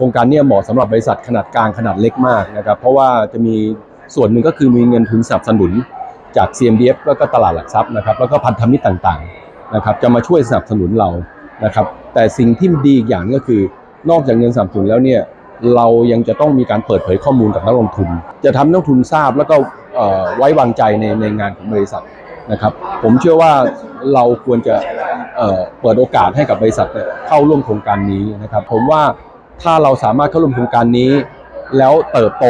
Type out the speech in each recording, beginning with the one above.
ครงการนี้เหมาะสำหรับบริษัทขนาดกลางขนาดเล็กมากนะครับ เพราะว่าจะมีส่วนหนึ่งก็คือมีเงินทุนสนับสนุนจาก CMBF แล้วก็ตลาดหลักทรัพย์นะครับ แล้วก็พันธมิตรต่างๆนะครับ จะมาช่วยสนับสนุนเรานะครับ แต่สิ่งที่ดีอีกอย่างก็คือนอกจากเงินสนับสนุนแล้วเนี่ยเรายังจะต้องมีการเปิดเผยข้อมูลกับนักลงทุน จะทำนักลงทุนทราบแล้วก็ไว้วางใจในในงานของบริษัทนะครับ ผมเชื่อว่าเราควรจะเเปิดโอกาสให้กับบริษัทเข้าร่วมโครงการนี้นะครับ ผมว่า ถ้าเราสามารถเข้าร่วมโครงการนี้ แล้วเติบโต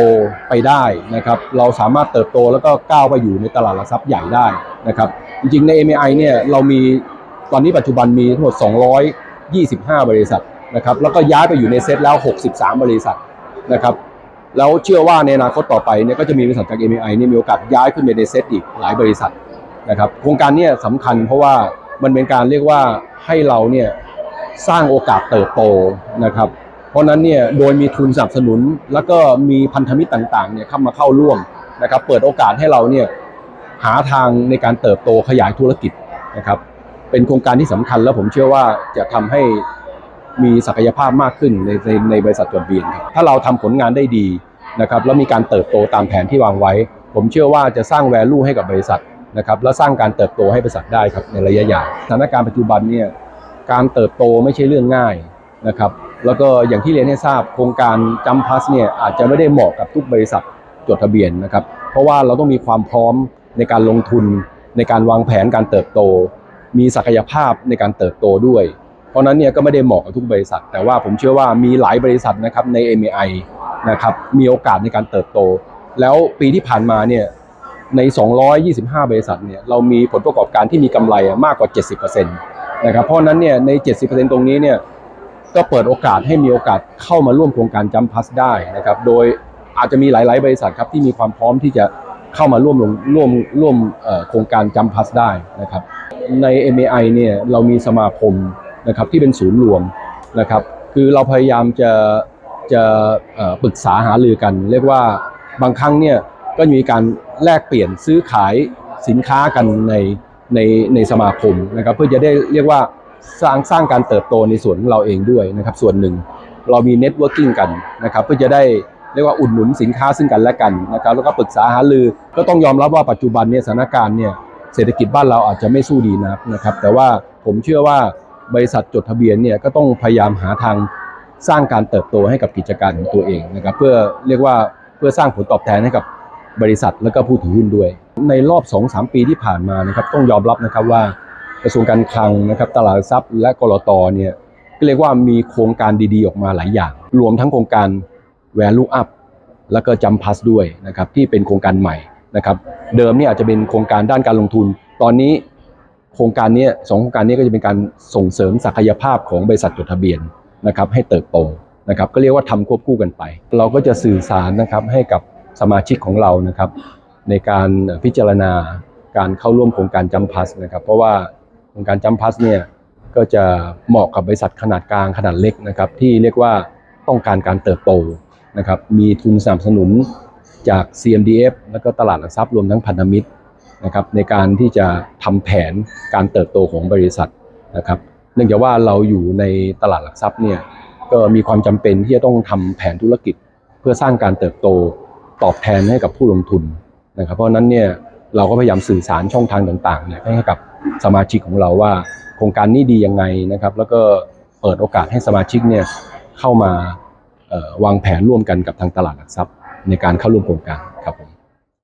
ไปได้นะครับ เราสามารถเติบโตแล้วก็ก้าวไปอยู่ในตลาดหลักทรัพย์ใหญ่ได้นะครับ จริงๆ ใน MAI เนี่ยเรามีตอนนี้ปัจจุบันมีทั้งหมด 225 บริษัทนะครับ แล้วก็ย้ายไปอยู่ในเซตแล้ว 63 บริษัทนะครับ แล้วเชื่อว่าในอนาคตต่อไปเนี่ยก็จะมีบริษัทจาก MAI เนี่ยมีโอกาสย้ายขึ้นไปในเซตอีกหลายบริษัทนะครับ โครงการเนี้สำคัญเพราะว่ามันเป็นการเรียกว่าให้เราเนี่ยสร้างโอกาสเติบโตนะครับ เพราะนั้นเนี่ยโดยมีทุนสนับสนุน แล้วก็มีพันธมิตรต่างๆเนี่ยเข้ามาเข้าร่วมนะครับเปิดโอกาสให้เราเนี่ยหาทางในการเติบโตขยายธุรกิจนะครับเป็นโครงการที่สำคัญแล้วผมเชื่อว่าจะทำให้มีศักยภาพมากขึ้นในในในบริษัทจดเบียนครับถ้าเราทำผลงานได้ดีนะครับแล้วมีการเติบโตตามแผนที่วางไว้ ผมเชื่อว่าจะสร้าง value ให้กับบริษัทนะครับและสร้างการเติบโตให้บริษัทได้ครับในระยะยาวสถานการณ์ปัจจุบันเนี่ยการเติบโตไม่ใช่เรื่องง่าย นะครับแล้วก็อย่างที่เรียนให้ทราบโครงการจัมพัสเนี่ยอาจจะไม่ได้เหมาะกับทุกบริษัทจดทะเบียนนะครับ เพราะว่าเราต้องมีความพร้อมในการลงทุนในการวางแผนการเติบโต มีศักยภาพในการเติบโตด้วย เพราะนั้นเนี่ยก็ไม่ได้เหมาะกับทุกบริษัท แต่ว่าผมเชื่อว่ามีหลายบริษัทนะครับใน MAI นะครับมีโอกาสในการเติบโต แล้วปีที่ผ่านมาเนี่ยใน 225 บริษัทเนี่ยเรามีผลประกอบการที่มีกำไรมากกว่า 70%นะครับเพราะฉะนั้นเนี่ยใน 70%ตรงนี้เนี่ย ก็เปิดโอกาสให้มีโอกาสเข้ามาร่วมโครงการจัมพัสได้นะครับ โดยอาจจะมีหลาย ๆ บริษัทครับที่มีความพร้อมที่จะเข้ามาร่วมลงร่วมร่วมโครงการจัมพัสได้นะครับ ใน MAI เนี่ยเรามีสมาคมนะครับที่เป็นศูนย์รวมนะครับ คือเราพยายามจะจะปรึกษาหารือกัน เรียกว่าบางครั้งเนี่ยก็มีการแลกเปลี่ยนซื้อขายสินค้ากันในในในสมาคมนะครับ เพื่อจะได้เรียกว่า สร้างสร้างการเติบโตในส่วนของเราเองด้วยนะครับ ส่วนหนึ่งเรามีเน็ตเวิร์กิ่งกันนะครับเพื่อจะได้เรียกว่าอุดหนุนสินค้าซึ่งกันและกันนะครับแล้วก็ปรึกษาหารือก็ต้องยอมรับว่าปัจจุบันเนี่ยสถานการณ์เนี่ยเศรษฐกิจบ้านเราอาจจะไม่สู้ดีนักนะครับ แต่ว่าผมเชื่อว่าบริษัทจดทะเบียนเนี่ยก็ต้องพยายามหาทางสร้างการเติบโตให้กับกิจการของตัวเองนะครับเพื่อเรียกว่าเพื่อสร้างผลตอบแทนให้กับบริษัทและก็ผู้ถือหุ้นด้วย ในรอบ 2-3 ปีที่ผ่านมานะครับต้องยอมรับนะครับว่า กระทรวงการคลังนะครับตลาดทรัพย์และกรตเนี่ยก็เรียกว่ามีโครงการดีๆ ออกมาหลายอย่าง รวมทั้งโครงการ value up แล้วก็จัมพัสด้วยนะครับที่เป็นโครงการใหม่นะครับเดิมเนี่ยอาจจะเป็นโครงการด้านการลงทุน ตอนนี้โครงการนี้สองโครงการนี้ก็จะเป็นการส่งเสริมศักยภาพของบริษัทจดทะเบียนนะครับให้เติบโตนะครับก็เรียกว่าทำควบคู่กันไป เราก็จะสื่อสารนะครับให้กับสมาชิกของเรานะครับในการพิจารณาการเข้าร่วมโครงการจัมพัสนะครับเพราะว่า โครงการจัมพัสเนี่ยก็จะเหมาะกับบริษัทขนาดกลางขนาดเล็กนะครับที่เรียกว่าต้องการการเติบโตนะครับมีทุนสนับสนุนจาก CMDF แล้วก็ตลาดหลักทรัพย์รวมทั้งพันธมิตรนะครับในการที่จะทำแผนการเติบโตของบริษัทนะครับ เนื่องจากว่าเราอยู่ในตลาดหลักทรัพย์เนี่ยก็มีความจำเป็นที่จะต้องทำแผนธุรกิจ เพื่อสร้างการเติบโตตอบแทนให้กับผู้ลงทุนนะครับ เพราะนั้นเนี่ยเราก็พยายามสื่อสารช่องทางต่างๆเนี่ยให้กับ สมาชิกของเราว่าโครงการนี้ดียังไงนะครับ แล้วก็เปิดโอกาสให้สมาชิกเนี่ยเข้ามาวางแผนร่วมกันกับทางตลาดหลักทรัพย์ในการเข้าร่วมโครงการครับผม